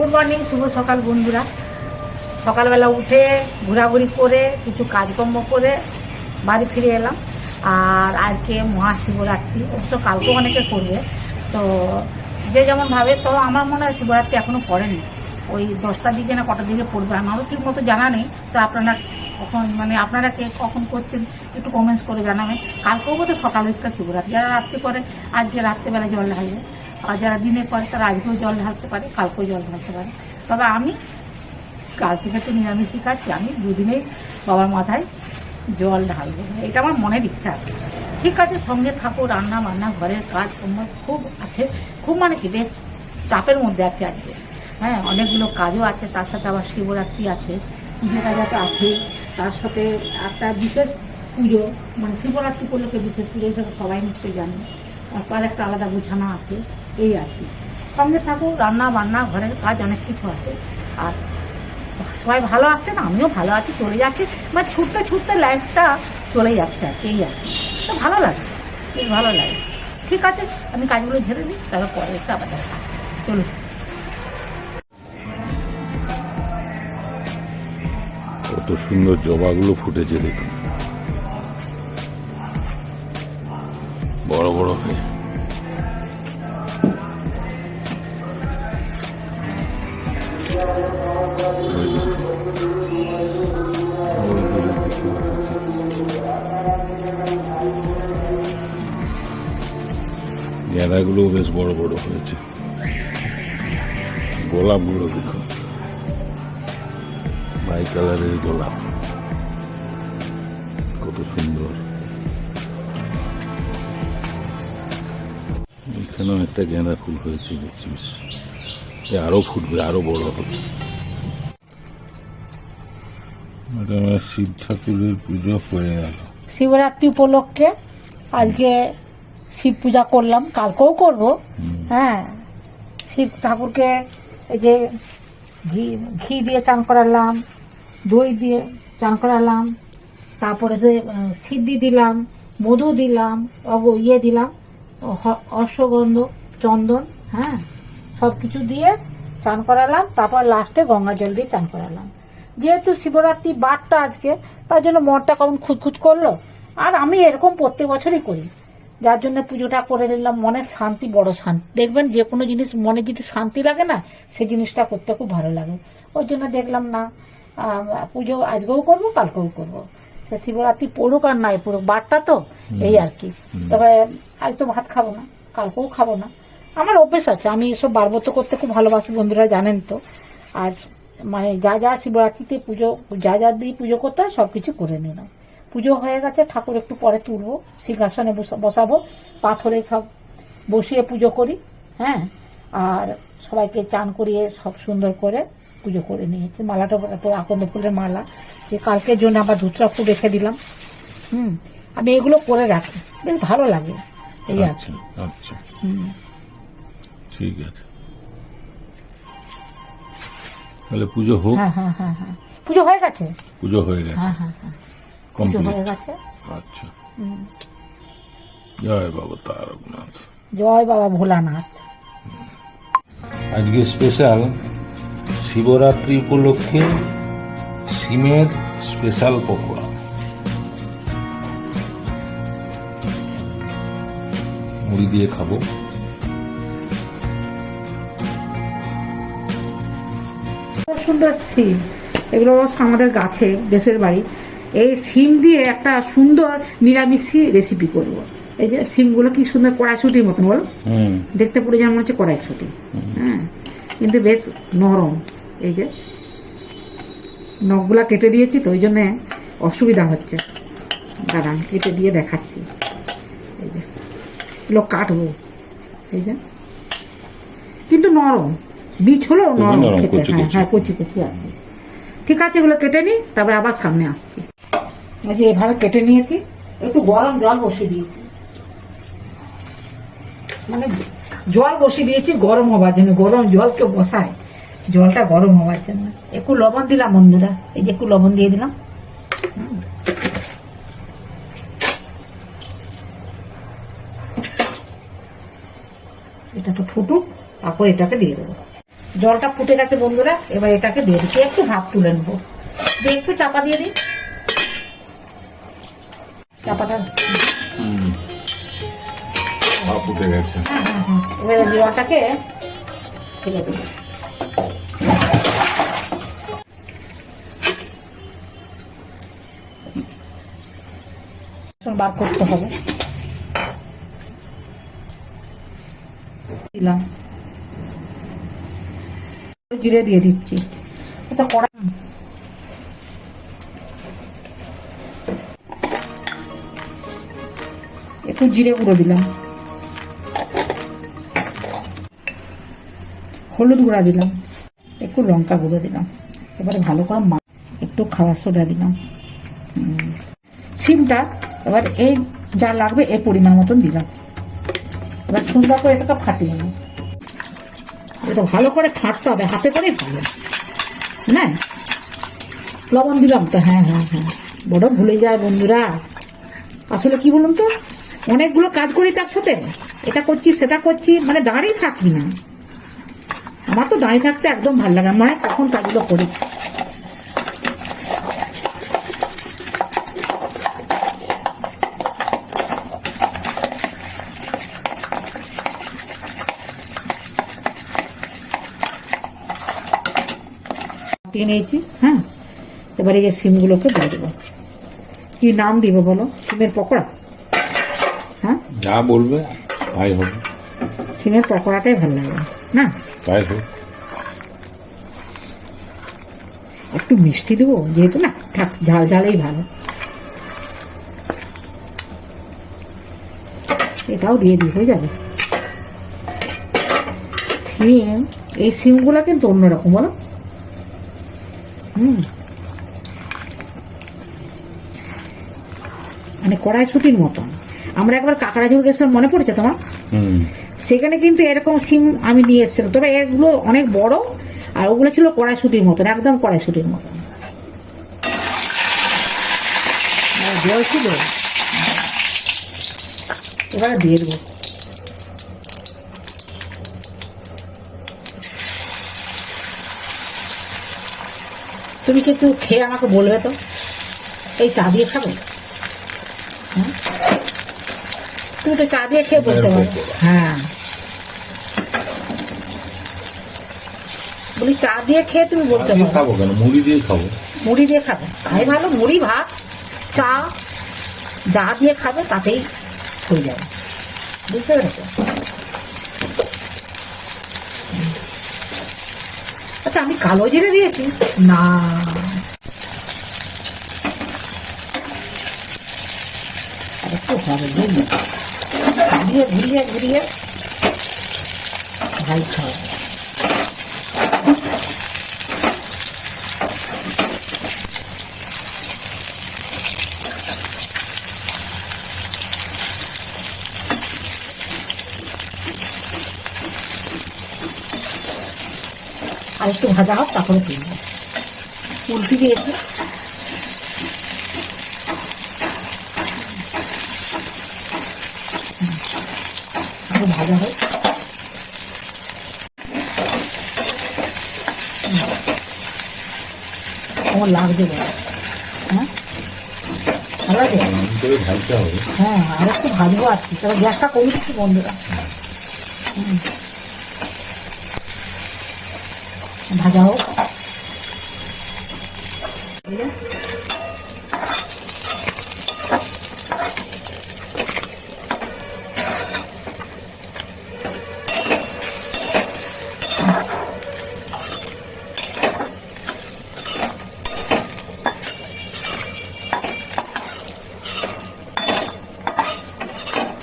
Good morning, শুভ সকাল বন্ধুরা। সকালবেলা উঠে ঘোরাঘুরি করে, কিছু কাজকর্ম করে বাড়ি ফিরে এলাম। আর আজকে মহাশিবরাত্রি, অবশ্য কালকেও অনেকে করবে। তো যে যেমন ভাবে, তো আমার মনে হয় শিবরাত্রি এখনও পড়েনি। ওই দশটার দিকে না কটার দিকে পড়বে আমারও ঠিক মতো জানা নেই। তো আপনারা কখন মানে আপনারা কে কখন করছেন, একটু কমেন্টস করে জানাবেন। কালকেও বোধহয় সকাল দিকটা শিবরাত্রি, যারা রাত্রি করে, আজকে রাত্রেবেলা জল ঢালবে। যারা দিনের পরে তারা আজকেও জল ঢালতে পারে, কালকেও জল ঢালতে পারে। তবে আমি কাল থেকে তো নিরামিষই খাচ্ছি, আমি দুদিনেই বাবার মাথায় জল ঢালবো। এটা আমার মনের ইচ্ছা আছে ঠিক আছে, সঙ্গে থাকো, রান্না বান্না, ঘরের কাজ তোমার খুব আছে, খুব মানে কি, বেশ চাপের মধ্যে আছে আজকে। হ্যাঁ অনেকগুলো কাজও আছে, তার সাথে আবার শিবরাত্রি আছে, পুজো কাজা তো আছেই। তার সাথে একটা বিশেষ পুজো মানে শিবরাত্রি উপলক্ষে বিশেষ পুজো হিসেবে সবাই নিশ্চয়ই জানে। আর তার একটা আলাদা গোছানো আছে এই আর কি। সঙ্গে থাকো রান্না বান্না ঘরের কাজ অনেক কিছু আছে। আর সবাই ভালো আছে না? আমিও ভালো আছি চলে যাচ্ছি। মানে ছুটতে ছুটতে লাইফটা চলে যাচ্ছে আর কি, এই আর কি। তো ভালো লাগে বেশ ভালো লাগে। ঠিক আছে আমি কাজগুলো ঝেড়ে দিই তারপর পরে এসে আবার দেখা। চলুন। কত সুন্দর জবাগুলো ফুটেছে দেখুন। বড় বড় গেঁদাগুলো বেশ বড় বড় হয়েছে। গোলাপগুলো দেখুন বাই কালারের গোলাপ। কত সুন্দর। এখানেও একটা গেঁদা ফুল হয়েছে, দেখছি আরও ফুটবে আরও বড় হবে। শিব ঠাকুরের পুজো হয়ে গেল। শিবরাত্রি উপলক্ষে আজকে শিব পূজা করলাম কালকেও করব। হ্যাঁ শিব ঠাকুরকে এই যে ঘি ঘি দিয়ে চান করালাম দই দিয়ে চান করালাম তারপরে যে সিদ্ধি দিলাম মধু দিলাম অগ ইয়ে দিলাম অশ্বগন্ধ চন্দন হ্যাঁ সব কিছু দিয়ে চান করালাম তারপর লাস্টে গঙ্গা জল দিয়ে চান করালাম। যেহেতু শিবরাত্রি বারটা আজকে তার জন্য মনটা কেমন খুঁতখুত করল আর আমি এরকম প্রত্যেক বছরই করি। যার জন্য পুজোটা করে নিলাম। মনের শান্তি বড় শান্তি। দেখবেন যে কোনো জিনিস মনে যদি শান্তি লাগে না সেই জিনিসটা করতে খুব ভালো লাগে। ওই জন্য দেখলাম না পুজো আজকেও করব কালকেও করব। সে শিবরাত্রি পড়ুক আর নাই পড়ুক বারটা তো এই আর কি। তবে আজ তো ভাত খাব না কালকেও খাব না। আমার অভ্যেস আছে আমি এসব বারবত করতে খুব ভালোবাসি বন্ধুরা জানেন তো। আর মানে যা যা শিবরাত্রিতে পুজো যা যা দিয়ে পুজো করতে হয় সব কিছু করে নিলাম। পুজো হয়ে গেছে ঠাকুর একটু পরে তুলবো সিংহাসনে বসা- বসাবো পাথরে সব বসিয়ে পুজো করি হ্যাঁ? আর সবাইকে চান করিয়ে সব সুন্দর করে পুজো করে নিয়েছি। মালাটা আকন্দ ফুলের মালা যে কালকের জন্য আবার ধুতরা ফুল রেখে দিলাম। হুম আমি এগুলো করে রাখি। বেশ ভালো লাগে। এই আছে আচ্ছা আচ্ছা। হুম। ঠিক আছে। তাহলে পুজো হোক। হ্যাঁ হ্যাঁ হ্যাঁ হ্যাঁ। পুজো হয়ে গেছে? পুজো হয়ে গেছে। হ্যাঁ হ্যাঁ হ্যাঁ। হয়ে গেছে? আচ্ছা। জয় বাবা তারকনাথ জয় বাবা ভোলানাথ। আজকে স্পেশাল শিবরাত্রি উপলক্ষে সিমের স্পেশাল পকোড়া। মুড়ি দিয়ে খাব। সুন্দর সিম। এগুলো আমাদের গাছে দেশের বাড়ি। এই সিম দিয়ে একটা সুন্দর নিরামিষ রেসিপি করব। এই যে সিমগুলো কি সুন্দর কড়াইশুটির মতন বলো? দেখতে পুরো যেমন হচ্ছে কড়াইশুটি। হ্যাঁ কিন্তু বেশ নরম। এই যে নখগুলা কেটে দিয়েছি তো ওই জন্যে অসুবিধা হচ্ছে। দাঁড়ান কেটে দিয়ে দেখাচ্ছি। এই যে এগুলো কাটবো। এই যে কিন্তু নরম। বীজ হলো নরম নরম, খেতে। হ্যাঁ হ্যাঁ কচি কচি আর ঠিক আছে এগুলো কেটে নিই তারপরে আবার সামনে আসছি। এই যে এভাবে কেটে নিয়েছি, একটু গরম জল বসিয়ে দিয়েছি। মানে জল বসিয়ে দিয়েছি, গরম হওয়ার জন্য। গরম জলকে বসায়, জলটা গরম হওয়ার জন্য। একটু লবণ দিলাম বন্ধুরা, এই যে একটু লবণ দিয়ে দিলাম। এটা তো ফুটুক, তারপর এটাকে দিয়ে দেবো। জলটা ফুটে গেছে বন্ধুরা, এবার এটাকে দিয়ে দিচ্ছি একটু ভাপ তুলে নেব। দিয়ে একটু চাপা দিয়ে দিই। চাপাটা হুম। ভাপ গেছে। এবার এই ফেলে দেবো। বার করতে হবে। দিলাম। জিরে দিয়ে দিচ্ছি। এটা কড়া একটু জিরে গুঁড়ো দিলাম। হলুদ গুঁড়া দিলাম। একটু লঙ্কা গুঁড়ো দিলাম। এবারে ভালো করে মা একটু খাওয়া সোডা দিলাম। সিমটা এবার এই যা লাগবে এই পরিমাণ মতন দিলাম। এবার সুন্দর করে এটাকে ফাটিয়ে নেব এটা ভালো করে ফাটতে হবে, হাতে করেই ভালো। না? লবণ দিলাম তো হ্যাঁ হ্যাঁ হ্যাঁ। বড় ভুলে যায় বন্ধুরা। আসলে কি বলুন তো? অনেকগুলো কাজ করি তার সাথে। এটা করছি, সেটা করছি মানে দাঁড়িয়ে থাকি না। আমার তো দাঁড়িয়ে থাকতে একদম ভালো লাগে মানে কখন কাজগুলো করি। নিয়েছি হ্যাঁ? এবারে এই সিমগুলোকে দিয়ে দেবো। কি নাম দিব বলো? সিমের পকোড়া? যা বলবে তাই হবে। সিমের পকোড়াটাই ভালো লাগে না? তাই হোক। একটু মিষ্টি দেবো যেহেতু না থাক ঝাল ঝালেই ভালো। এটাও দিয়ে দিই হয়ে যাবে। সিম এই সিমগুলো কিন্তু অন্যরকম বলো। হুম। মানে কড়াইশুটির মতন। আমরা একবার কাকড়াঝুর গেছিলাম মনে পড়েছে তোমার? সেখানে কিন্তু এরকম সিম আমি নিয়ে এসেছিলাম। তবে এগুলো অনেক বড় আর ওগুলো ছিল কড়াইশুটির মতন একদম কড়াইশুটির মতন আর জল ছিল। এবারে দিয়ে দেবো। তুমি কিন্তু খেয়ে আমাকে বলবে তো। এই চা দিয়ে খাবে? হ্যাঁ? তুমি তো চা দিয়ে খেয়ে বলতে পারো হ্যাঁ। বলি চা দিয়ে খেয়ে তুমি বলতে পারো। খাব কেন? মুড়ি দিয়ে খাব। মুড়ি দিয়ে খাবে। তাই ভালো মুড়ি ভাত চা যা দিয়ে খাবে তাতেই হয়ে যাবে। বুঝতে পেরেছ? আচ্ছা আমি কালো জিরে দিয়েছি। না। একটু হবে বুঝলি ঘুরিয়ে ঘুরিয়ে ঘুরিয়ে ভাই খাওয়া আর একটু ভাজা হোক তারপরে তুলবো। উল্টি দিয়েছি। একটু ভাজা হোক আমার লাগছে হ্যাঁ? ভালো হবে। হ্যাঁ আর একটু ভাজবো আর কি। তবে গ্যাসটা কমিয়ে দিচ্ছি বন্ধুরা। হুম। ভাজা হোক এই যে।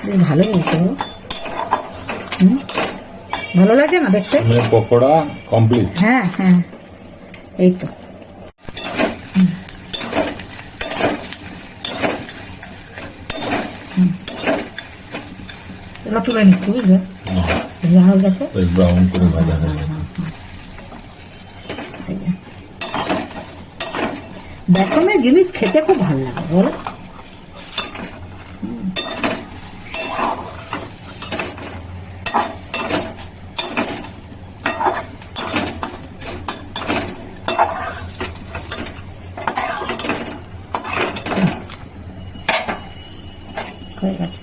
বেশ ভালো হয়েছে গো। হুম ভালো লাগে না দেখতে? পকোড়া কমপ্লিট হ্যাঁ হ্যাঁ। এই তো। এগুলো তুলে নিচ্ছি বুঝলে? হয়ে গেছে ব্রাউন করে ভাজা হয়ে গেছে। বেসনের জিনিস খেতে খুব ভালো লাগে বলো। হয়ে গেছে।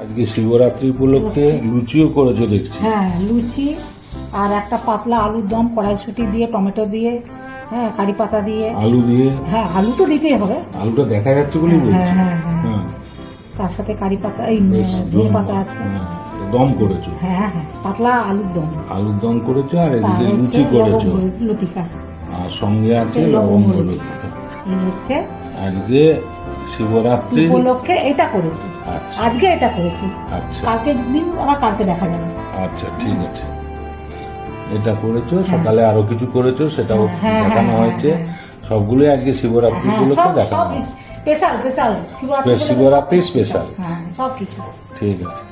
আজকে শিবরাত্রি উপলক্ষে লুচিও করেছ দেখছি। হ্যাঁ লুচি আর একটা পাতলা আলুর দম কড়াইশুটি দিয়ে টমেটো দিয়ে হ্যাঁ কারি পাতা দিয়ে। আলু দিয়ে? হ্যাঁ আলু তো দিতেই হবে। আলুটা দেখা যাচ্ছে বলেই হ্যাঁ বলছি। হ্যাঁ হ্যাঁ। হ্যাঁ। তার সাথে কারি পাতা এই ধনে পাতা আছে। দম করেছ। হ্যাঁ হ্যাঁ পাতলা আলুর দম। আলুর দম করেছ আর এদিকে লুচি করেছ। লতিকা। আর সঙ্গে আছে লবঙ্গ। লতিকা। এই হচ্ছে আজকে শিবরাত্রি উপলক্ষে এটা করেছি। আচ্ছা। আজকে এটা করেছি। আচ্ছা। কালকে দিন কালকে দেখা যাবে। আচ্ছা ঠিক আছে। এটা করেছ সকালে আরও কিছু করেছ সেটাও হ্যাঁ, দেখানো হ্যাঁ, হয়েছে। হ্যাঁ, সবগুলোই আজকে শিবরাত্রি হ্যাঁ উপলক্ষে দেখানো হয়েছে। স্পেশাল স্পেশাল শিবরাত্রি স্পেশাল হ্যাঁ ঠিক আছে।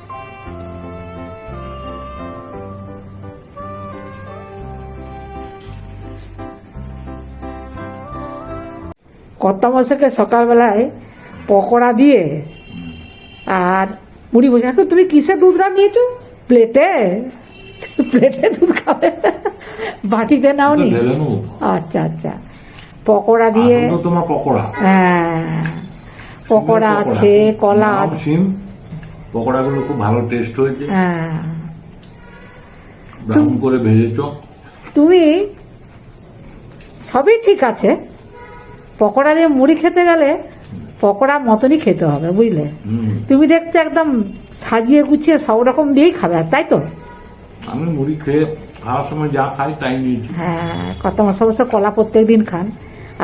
কর্তামশাকে সকালবেলায় পকোড়া দিয়ে আর মুড়ি বসে। এখন তুমি কিসে দুধ রাখ নিয়েছো প্লেটে? প্লেটে দুধ খাবে? বাটিতে নাও নি? আচ্ছা আচ্ছা। পকোড়া দিয়ে তোমার পকোড়া। হ্যাঁ। পকোড়া আছে কলা আছে। পকোড়াগুলো খুব ভালো টেস্ট হয়েছে। হ্যাঁ। ব্রাউন করে ভেজেছো। তুমি সবই ঠিক আছে। পকোড়া দিয়ে মুড়ি খেতে গেলে পকোড়া মতনই খেতে হবে বুঝলে? তুমি দেখতে একদম সাজিয়ে গুছিয়ে সব রকম দিয়েই খাবে তাই তো? আমি মুড়ি খেয়ে খাওয়ার সময় যা খাই তাই নিয়েছি। হ্যাঁ কত মশা বছর কলা প্রত্যেক দিন খান।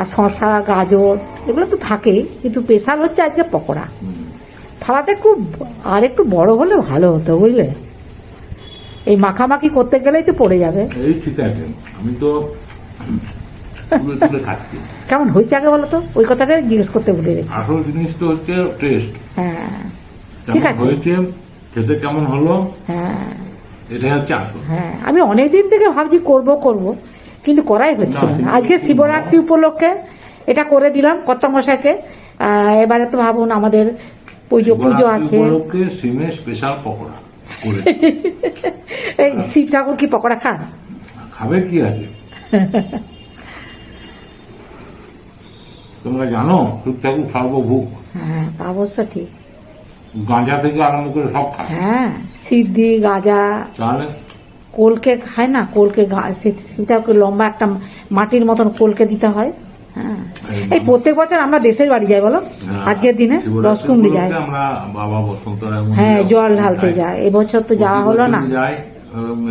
আর শশা গাজর এগুলো তো থাকেই কিন্তু স্পেশাল হচ্ছে আজকে পকোড়া। থালাটা একটু আর একটু বড় হলে ভালো হতো বুঝলে? এই মাখামাখি করতে গেলেই তো পড়ে যাবে। এই ঠিক আছে। আমি তো তুলে তুলে খাচ্ছি। কেমন হয়েছে আগে বলো তো? ওই কথাটা জিজ্ঞেস করতে ভুলে গেছি। আসল জিনিস তো হচ্ছে টেস্ট হ্যাঁ। ঠিক আছে। হয়েছে খেতে কেমন হলো হ্যাঁ। এটাই হচ্ছে আসল। হ্যাঁ। আমি অনেক দিন থেকে ভাবছি করব করব কিন্তু করাই হচ্ছে না, আজকে শিবরাত্রি উপলক্ষে এটা করে দিলাম কত মশাইকে আহ, এবারে তো ভাবুন আমাদের পুজো পুজো আছে। উপলক্ষে সিমের স্পেশাল পকোড়া এই শিব ঠাকুর কি পকোড়া খান? খাবে কি আছে? তোমরা জানো শিব ঠাকুর সর্বভূক হ্যাঁ তা অবশ্য ঠিক। গাঁজা থেকে আরম্ভ করে সব খায়। হ্যাঁ সিদ্ধি গাজা। তাহলে? কোলকে খায় না? কোলকে সেটাকে লম্বা একটা মাটির মতন কোলকে দিতে হয়। হ্যাঁ। এই প্রত্যেক বছর আমরা দেশের বাড়ি যাই বলো? আজকের দিনে শিবরাত্রি রসকুন্ডি যাই। আমরা বাবা বসন্ত হ্যাঁ জল ঢালতে যাই। এবছর তো যাওয়া হলো না।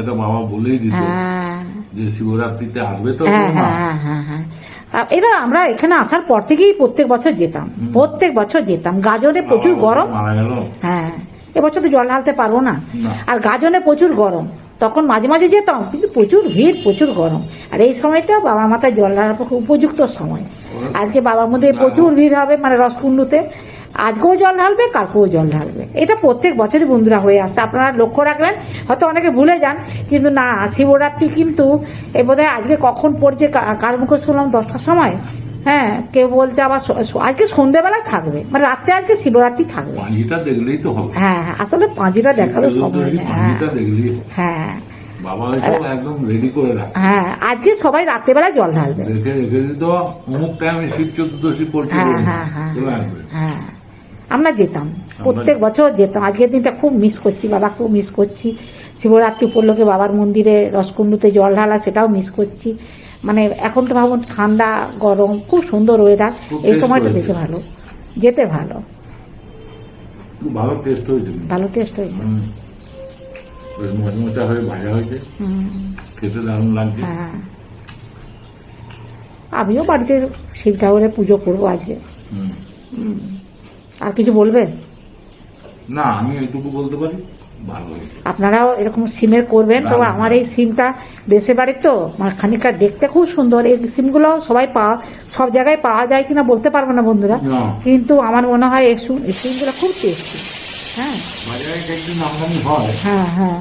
এটা বাবা বলেই দিত হ্যাঁ। যে শিবরাত্রিতে আসবে তো হ্যাঁ হ্যাঁ হ্যাঁ হ্যাঁ। এরা আমরা এখানে আসার পর থেকেই প্রত্যেক বছর যেতাম। প্রত্যেক বছর যেতাম। গাজনে প্রচুর গরম। হ্যাঁ। এবছর তো জল ঢালতে পারব না। আর গাজনে প্রচুর গরম। তখন মাঝে মাঝে যেতাম কিন্তু প্রচুর ভিড় প্রচুর গরম। আর এই সময়টা বাবা মাথায় জল ঢালার পক্ষে উপযুক্ত সময়। আজকে বাবার মধ্যে প্রচুর ভিড় হবে মানে রসকুণ্ডুতে। আজকেও জল ঢালবে কালকেও জল ঢালবে। এটা প্রত্যেক বছরই বন্ধুরা হয়ে আসছে। আপনারা লক্ষ্য রাখবেন হয়তো অনেকে ভুলে যান কিন্তু না শিবরাত্রি কিন্তু এ বোধহয় আজকে কখন পড়ছে কার মুখে শুনলাম দশটার সময়? হ্যাঁ কেউ বলছে আবার আজকে সন্ধ্যেবেলায় থাকবে। মানে রাত্রে আজকে শিবরাত্রি থাকবে। দেখলেই তো হবে। হ্যাঁ হ্যাঁ, আসলে পাঁজিটা দেখারও সময় হ্যাঁ। হ্যাঁ। হ্যাঁ আজকে সবাই রাত্রেবেলা জল ঢালবে। রেখে রেখে দিত অমুক টাইমে শিব চতুর্দশী পড়ছে হ্যাঁ, হ্যাঁ, হ্যাঁ। আমরা যেতাম। প্রত্যেক বছর যেতাম। আজকের দিনটা খুব মিস করছি বাবা খুব মিস করছি। শিবরাত্রি উপলক্ষে বাবার মন্দিরে রসকুণ্ডুতে জল ঢালা সেটাও মিস করছি। মানে এখন তো ভাবুন ঠান্ডা গরম খুব সুন্দর ওয়েদার এই সময়টা। দেখে ভালো। যেতে ভালো। ভালো টেস্ট হয়েছে। ভালো টেস্ট হয়েছে। মচমচা হয়ে ভাজা হয়েছে। খেতে দারুণ লাগছে। হ্যাঁ। আমিও বাড়িতে শিব ঠাকুরের পুজো করব আজকে। হুম। আর কিছু বলবেন? না আমি এইটুকু বলতে পারি। আপনারাও এরকম সিমের করবেন তো আমার এই সিমটা দেশে বাড়ির তো খানিকটা দেখতে খুব সুন্দর। এই সিমগুলো সবাই পাওয়া সব জায়গায় পাওয়া যায় কিনা বলতে পারব না বন্ধুরা। কিন্তু আমার মনে হয় এই সিমগুলো খুব টেস্টি হ্যাঁ। হয় হ্যাঁ হ্যাঁ।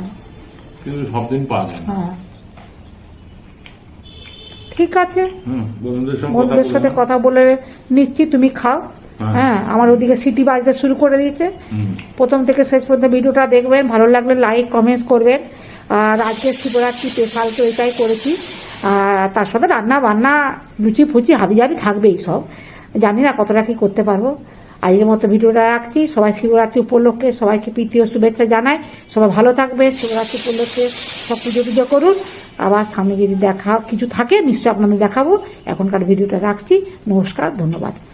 কিন্তু সব দিন পাওয়া যায় না। হ্যাঁ। ঠিক আছে। বন্ধুদের সাথে কথা বলে নিচ্ছি তুমি খাও। হ্যাঁ। হ্যাঁ আমার ওদিকে সিটি বাজতে শুরু করে দিয়েছে। প্রথম থেকে শেষ পর্যন্ত ভিডিওটা দেখবেন ভালো লাগলে লাইক কমেন্টস করবেন। আর আজকে শিবরাত্রি স্পেশাল তো এটাই করেছি। আর তার সাথে রান্না বান্না লুচি ফুচি হাবি জাবি থাকবেই সব। জানি না কতটা কি করতে পারব। আজকের মতো ভিডিওটা রাখছি। সবাই শিবরাত্রি উপলক্ষে সবাইকে প্রীতি ও শুভেচ্ছা জানাই। সবাই ভালো থাকবে শিবরাত্রি উপলক্ষে সব পুজো পুজো করুন। আবার সামনে যদি দেখা কিছু থাকে নিশ্চয়ই আপনাদের দেখাবো। এখনকার ভিডিওটা রাখছি। নমস্কার ধন্যবাদ।